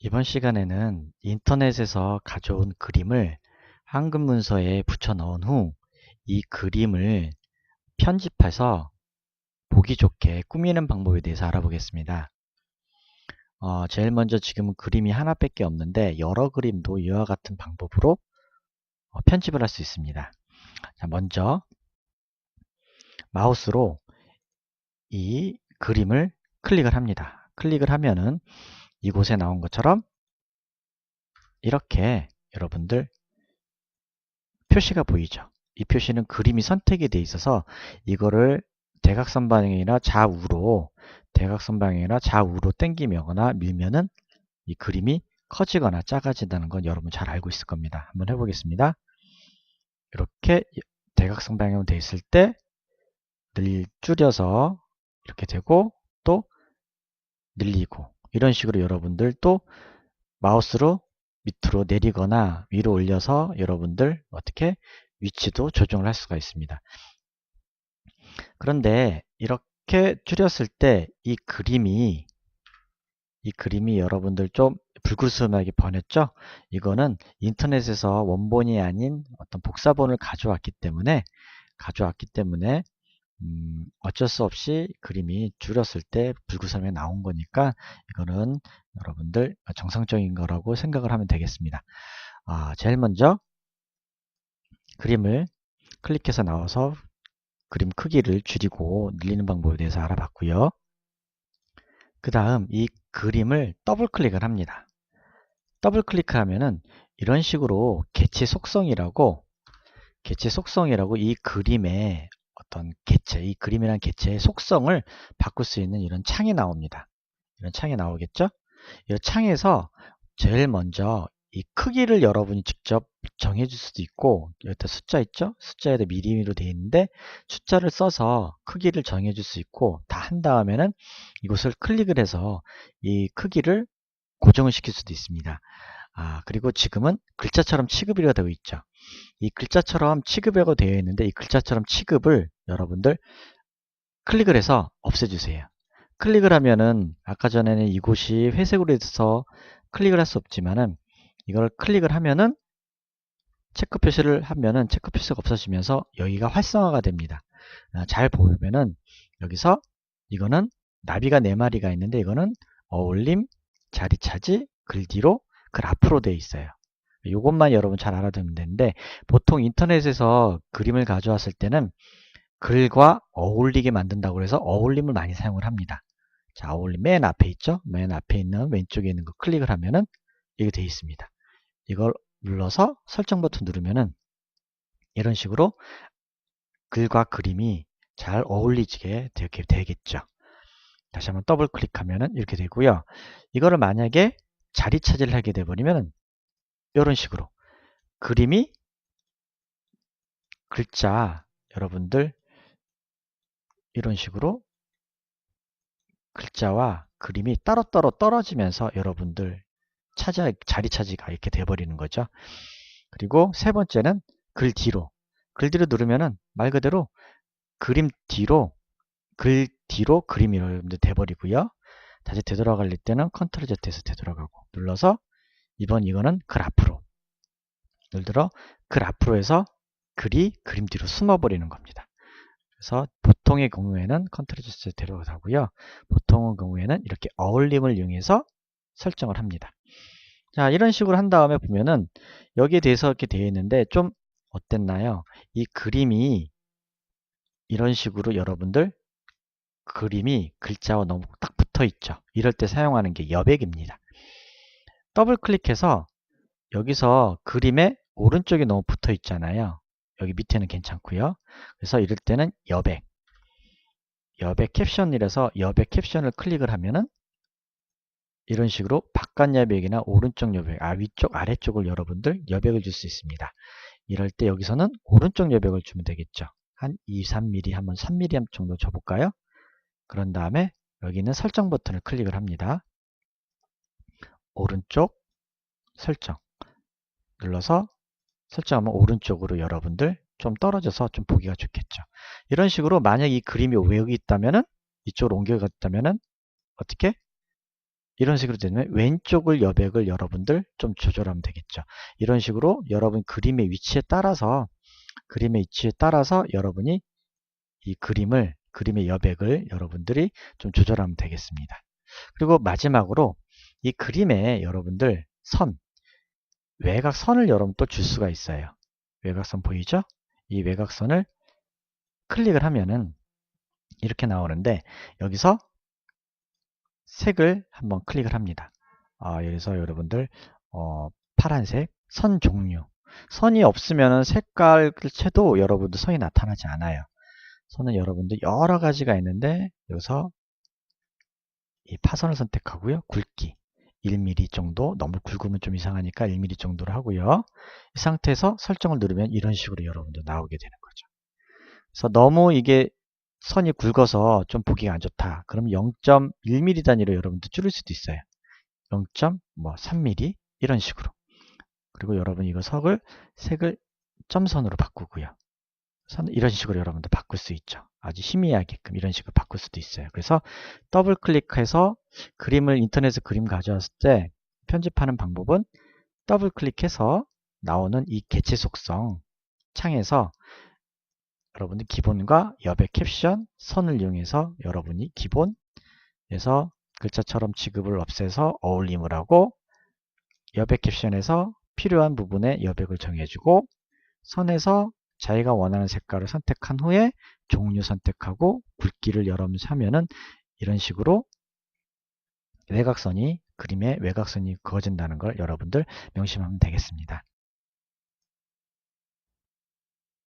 이번 시간에는 인터넷에서 가져온 그림을 한글 문서에 붙여 넣은 후 이 그림을 편집해서 보기 좋게 꾸미는 방법에 대해서 알아보겠습니다. 어, 제일 먼저 지금은 그림이 하나밖에 없는데 여러 그림도 이와 같은 방법으로 어, 편집을 할 수 있습니다. 자, 먼저 마우스로 이 그림을 클릭을 합니다. 클릭을 하면은 이곳에 나온 것처럼 이렇게 여러분들 표시가 보이죠. 이 표시는 그림이 선택이 돼 있어서 이거를 대각선 방향이나 좌우로 대각선 방향이나 좌우로 당기거나 밀면은 이 그림이 커지거나 작아진다는 건 여러분 잘 알고 있을 겁니다. 한번 해보겠습니다. 이렇게 대각선 방향으로 돼 있을 때늘 줄여서 이렇게 되고 또 늘리고 이런 식으로 여러분들 또 마우스로 밑으로 내리거나 위로 올려서 여러분들 어떻게 위치도 조정을 할 수가 있습니다. 그런데 이렇게 줄였을 때 이 그림이 이 그림이 여러분들 좀 불그스름하게 번했죠? 이거는 인터넷에서 원본이 아닌 어떤 복사본을 가져왔기 때문에 가져왔기 때문에 음, 어쩔 수 없이 그림이 줄였을 때 불구섬에 나온 거니까 이거는 여러분들 정상적인 거라고 생각을 하면 되겠습니다. 아, 제일 먼저 그림을 클릭해서 나와서 그림 크기를 줄이고 늘리는 방법에 대해서 알아봤고요. 그 다음 이 그림을 더블 클릭을 합니다. 더블 클릭 하면은 이런 식으로 개체 속성이라고 개체 속성이라고 이 그림의 어떤 개체, 이 그림이란 개체의 속성을 바꿀 수 있는 이런 창이 나옵니다. 이런 창이 나오겠죠? 이 창에서 제일 먼저 이 크기를 여러분이 직접 정해 줄 수도 있고 여기다 숫자 있죠? 숫자에도 미리미로 되어 있는데 숫자를 써서 크기를 정해 줄 수 있고 다 한 다음에는 이곳을 클릭을 해서 이 크기를 고정을 시킬 수도 있습니다. 아 그리고 지금은 글자처럼 취급이 되어 있죠. 이 글자처럼 취급하고 되어 있는데 이 글자처럼 취급을 여러분들 클릭을 해서 없애주세요. 클릭을 하면은 아까 전에는 이곳이 회색으로 해서 클릭을 할 수 없지만은 이걸 클릭을 하면은 체크 표시를 하면은 체크 표시가 없어지면서 여기가 활성화가 됩니다. 아, 잘 보면은 여기서 이거는 나비가 네 마리가 있는데 이거는 어울림, 자리 차지, 글 뒤로, 글 앞으로 되어 있어요. 이것만 여러분 잘 알아두면 되는데 보통 인터넷에서 그림을 가져왔을 때는 글과 어울리게 만든다고 해서 어울림을 많이 사용을 합니다. 자, 어울림 맨 앞에 있죠? 맨 앞에 있는 왼쪽에 있는 거 클릭을 하면은 이게 되어 있습니다. 이걸 눌러서 설정 버튼 누르면은 이런 식으로 글과 그림이 잘 어울리게 되게 되겠죠. 다시 한번 더블 클릭하면은 이렇게 되고요. 이거를 만약에 자리 차지를 하게 되버리면 이런 식으로 그림이 글자 여러분들 이런 식으로 글자와 그림이 따로따로 떨어지면서 여러분들 차지, 자리 차지가 이렇게 돼버리는 거죠. 그리고 세 번째는 글 뒤로. 글 뒤로 누르면은 말 그대로 그림 뒤로, 글 뒤로 그림이 여러분들 돼버리고요. 다시 되돌아갈 때는 컨트롤 Z에서 되돌아가고 눌러서 이번 이거는 글 앞으로. 예를 들어 글 앞으로 해서 글이 그림 뒤로 숨어버리는 겁니다. 그래서 보통의 경우에는 컨트롤 Z 데려가고요. 보통의 경우에는 이렇게 어울림을 이용해서 설정을 합니다. 자 이런 식으로 한 다음에 보면은 여기에 대해서 이렇게 되어 있는데 좀 어땠나요? 이 그림이 이런 식으로 여러분들 그림이 글자와 너무 딱 붙어 있죠. 이럴 때 사용하는 게 여백입니다. 더블 클릭해서 여기서 그림의 오른쪽에 너무 붙어 있잖아요. 여기 밑에는 괜찮고요. 그래서 이럴 때는 여백 여백 캡션이라서 여백 캡션을 클릭을 하면은 이런 식으로 바깥 여백이나 오른쪽 여백, 아 위쪽 아래쪽을 여러분들 여백을 줄 수 있습니다. 이럴 때 여기서는 오른쪽 여백을 주면 되겠죠. 한 2, 3mm 한번 3mm 정도 줘볼까요? 그런 다음에 여기는 설정 버튼을 클릭을 합니다. 오른쪽 설정 눌러서 설정하면 오른쪽으로 여러분들 좀 떨어져서 좀 보기가 좋겠죠. 이런 식으로 만약 이 그림이 왜 여기 있다면은 이쪽으로 옮겨갔다면은 어떻게 이런 식으로 되면 왼쪽을 여백을 여러분들 좀 조절하면 되겠죠. 이런 식으로 여러분 그림의 위치에 따라서 그림의 위치에 따라서 여러분이 이 그림을 그림의 여백을 여러분들이 좀 조절하면 되겠습니다. 그리고 마지막으로 이 그림에 여러분들 선 외곽선을 여러분 또 줄 수가 있어요. 외곽선 보이죠? 이 외곽선을 클릭을 하면은 이렇게 나오는데 여기서 색을 한번 클릭을 합니다. 아, 여기서 여러분들 어, 파란색 선 종류 선이 없으면 색깔을 채도 여러분들 선이 나타나지 않아요. 선은 여러분들 여러 가지가 있는데 여기서 이 파선을 선택하고요. 굵기 1mm 정도 너무 굵으면 좀 이상하니까 1mm 정도로 하고요. 이 상태에서 설정을 누르면 이런 식으로 여러분들 나오게 되는 거죠. 그래서 너무 이게 선이 굵어서 좀 보기가 안 좋다. 그럼 0.1mm 단위로 여러분들 줄일 수도 있어요. 0.3mm 이런 식으로. 그리고 여러분 이거 석을 색을 점선으로 바꾸고요. 선 이런 식으로 여러분들 바꿀 수 있죠. 아주 희미하게끔 이런 식으로 바꿀 수도 있어요. 그래서 더블 클릭해서 그림을 인터넷에 그림 가져왔을 때 편집하는 방법은 더블 클릭해서 나오는 이 개체 속성 창에서 여러분들 기본과 여백 캡션 선을 이용해서 여러분이 기본에서 글자처럼 지급을 없애서 어울림을 하고 여백 캡션에서 필요한 부분에 여백을 정해주고 선에서 자기가 원하는 색깔을 선택한 후에 종류 선택하고 굵기를 여러분이 하면은 이런 식으로 외곽선이 그림에 외곽선이 그어진다는 걸 여러분들 명심하면 되겠습니다.